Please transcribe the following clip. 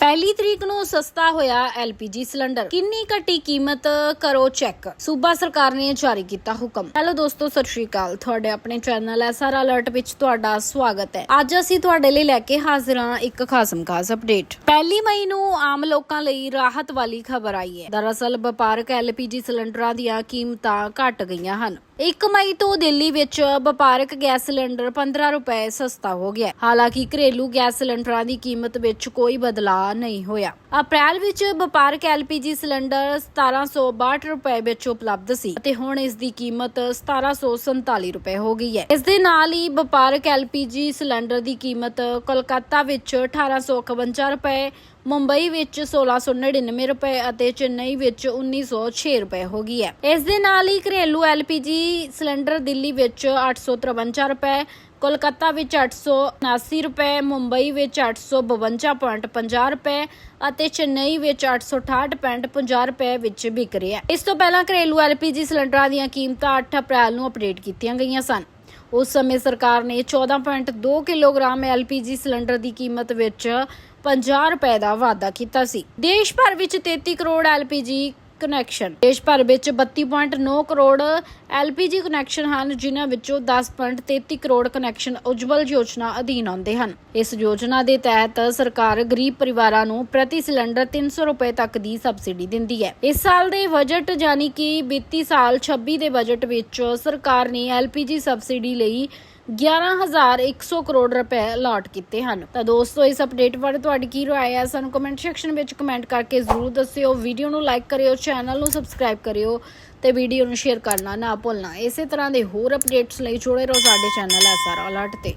ਪਹਿਲੀ ਤਰੀਕ ਨੂੰ ਸਸਤਾ ਹੋਇਆ ਐਲਪੀਜੀ ਸਿਲੰਡਰ। ਕਿੰਨੀ ਘਟੀ ਕੀਮਤ? ਕਰੋ ਚੈੱਕ। ਸੂਬਾ ਸਰਕਾਰ ਨੇ ਜਾਰੀ ਕੀਤਾ ਹੁਕਮ। ਹੈਲੋ ਦੋਸਤੋ, ਸਤਿ ਸ਼੍ਰੀ ਅਕਾਲ। ਤੁਹਾਡੇ ਆਪਣੇ ਚੈਨਲ ਐਸਆਰ ਅਲਰਟ ਵਿੱਚ ਤੁਹਾਡਾ ਸਵਾਗਤ ਹੈ। ਅੱਜ ਅਸੀਂ ਤੁਹਾਡੇ ਲਈ ਲੈ ਕੇ ਹਾਜ਼ਰ ਹਾਂ ਇੱਕ ਖਾਸਮ ਖਾਸ ਅਪਡੇਟ। ਪਹਿਲੀ ਮਈ ਨੂੰ ਆਮ ਲੋਕਾਂ ਲਈ ਰਾਹਤ ਵਾਲੀ ਖਬਰ ਆਈ ਹੈ। ਦਰਅਸਲ ਵਪਾਰਕ ਐਲਪੀਜੀ ਸਿਲੰਡਰਾਂ ਦੀਆਂ ਕੀਮਤਾਂ ਘਟ ਗਈਆਂ ਹਨ। 1 ਮਈ ਤੋਂ ਦਿੱਲੀ ਵਿੱਚ ਵਪਾਰਕ ਗੈਸ ਸਿਲੰਡਰ 15 ਰੁਪਏ ਸਸਤਾ ਹੋ ਗਿਆ। ਹਾਲਾਂਕਿ ਘਰੇਲੂ ਗੈਸ ਸਿਲੰਡਰਾਂ ਦੀ ਕੀਮਤ ਵਿੱਚ ਕੋਈ ਬਦਲਾਅ ਨਹੀਂ ਹੋਇਆ। ਅਪ੍ਰੈਲ ਵਿੱਚ ਵਪਾਰਕ ਐਲਪੀਜੀ ਸਿਲੰਡਰ 1762 ਰੁਪਏ ਵਿੱਚ ਉਪਲਬਧ ਸੀ ਅਤੇ ਹੁਣ ਇਸ ਦੀ ਕੀਮਤ 1747 ਰੁਪਏ ਹੋ ਗਈ ਹੈ। ਇਸ ਦੇ ਨਾਲ ਹੀ ਵਪਾਰਕ ਐਲਪੀਜੀ ਸਿਲੰਡਰ ਦੀ ਕੀਮਤ ਕੋਲਕਾਤਾ ਵਿੱਚ 1851 ਰੁਪਏ ਮੁੰਬਈ ਵਿੱਚ 1699 ਰੁਪਏ ਅਤੇ ਚੇਨਈ ਵਿੱਚ 1906 ਰੁਪਏ ਹੋ ਗਈ ਹੈ। ਇਸ ਦੇ ਨਾਲ ਹੀ ਘਰੇਲੂ ਐਲਪੀਜੀ ਸਿਲੰਡਰ ਦਿੱਲੀ ਵਿੱਚ 853 ਰੁਪਏ, ਕੋਲਕਾਤਾ ਵਿੱਚ 879 ਰੁਪਏ, ਮੁੰਬਈ ਵਿੱਚ 852.50 ਰੁਪਏ ਅਤੇ ਚੇਨਈ ਵਿੱਚ 868.50 ਰੁਪਏ ਵਿੱਚ ਵਿਕ ਰਿਹਾ ਇਸ ਤੋਂ ਪਹਿਲਾਂ ਘਰੇਲੂ ਐਲਪੀਜੀ ਸਿਲੰਡਰਾਂ ਦੀਆਂ ਕੀਮਤਾਂ 8 ਅਪ੍ਰੈਲ ਨੂੰ ਅਪਡੇਟ ਕੀਤੀਆਂ ਗਈਆਂ ਸਨ। ਉਸ ਸਮੇਂ ਸਰਕਾਰ ਨੇ 14.2 ਕਿਲੋਗ੍ਰਾਮ ਐਲਪੀਜੀ ਸਿਲੰਡਰ ਦੀ ਕੀਮਤ ਵਿੱਚ 50 ਰੁਪਏ ਦਾ ਵਾਅਦਾ ਕੀਤਾ ਸੀ। ਦੇਸ਼ ਭਰ ਵਿੱਚ 33 ਕਰੋੜ ਐਲਪੀਜੀ ਕਨੈਕਸ਼ਨ ਦੇਸ਼ ਭਰ ਵਿੱਚ 32.9 ਕਰੋੜ ਐਲਪੀਜੀ ਕਨੈਕਸ਼ਨ ਹਨ, ਜਿਨ੍ਹਾਂ ਵਿੱਚੋਂ 10.33 ਕਰੋੜ ਕਨੈਕਸ਼ਨ ਉਜਵਲ ਯੋਜਨਾ ਅਧੀਨ ਆਉਂਦੇ ਹਨ। ਇਸ ਯੋਜਨਾ ਦੇ ਤਹਿਤ ਸਰਕਾਰ ਗਰੀਬ ਪਰਿਵਾਰਾਂ ਨੂੰ ਪ੍ਰਤੀ ਸਿਲੰਡਰ 300 ਰੁਪਏ ਤੱਕ ਦੀ ਸਬਸਿਡੀ ਦਿੰਦੀ ਹੈ। ਇਸ ਸਾਲ ਦੇ ਬਜਟ ਯਾਨੀ ਕਿ ਬੀਤੀ ਸਾਲ 26 ਦੇ ਬਜਟ ਵਿੱਚ ਸਰਕਾਰ ਨੇ ਐਲਪੀਜੀ ਸਬਸਿਡੀ ਲਈ 11100 ਕਰੋੜ ਰੁਪਏ ਅਲਾਟ ਕੀਤੇ ਹਨ। ਤਾਂ ਦੋਸਤੋ, ਇਸ ਅਪਡੇਟ ਬਾਰੇ ਤੁਹਾਡੀ ਕੀ ਰਾਏ ਹੈ? ਸਾਨੂੰ ਕਮੈਂਟ ਸੈਕਸ਼ਨ ਵਿੱਚ ਕਮੈਂਟ ਕਰਕੇ ਜ਼ਰੂਰ ਦੱਸਿਓ। ਵੀਡੀਓ ਨੂੰ ਲਾਈਕ ਕਰਿਓ ਚੈਨਲ ਨੂੰ ਸਬਸਕ੍ਰਾਈਬ ਕਰਿਓ ਤੇ ਵੀਡੀਓ ਨੂੰ ਸ਼ੇਅਰ ਕਰਨਾ ਨਾ ਭੁੱਲਣਾ। ਇਸੇ ਤਰ੍ਹਾਂ ਦੇ ਹੋਰ ਅਪਡੇਟਸ ਲਈ ਜੁੜੇ ਰਹੋ ਸਾਡੇ ਚੈਨਲ ਐਸਆਰ ਅਲਰਟ ਤੇ।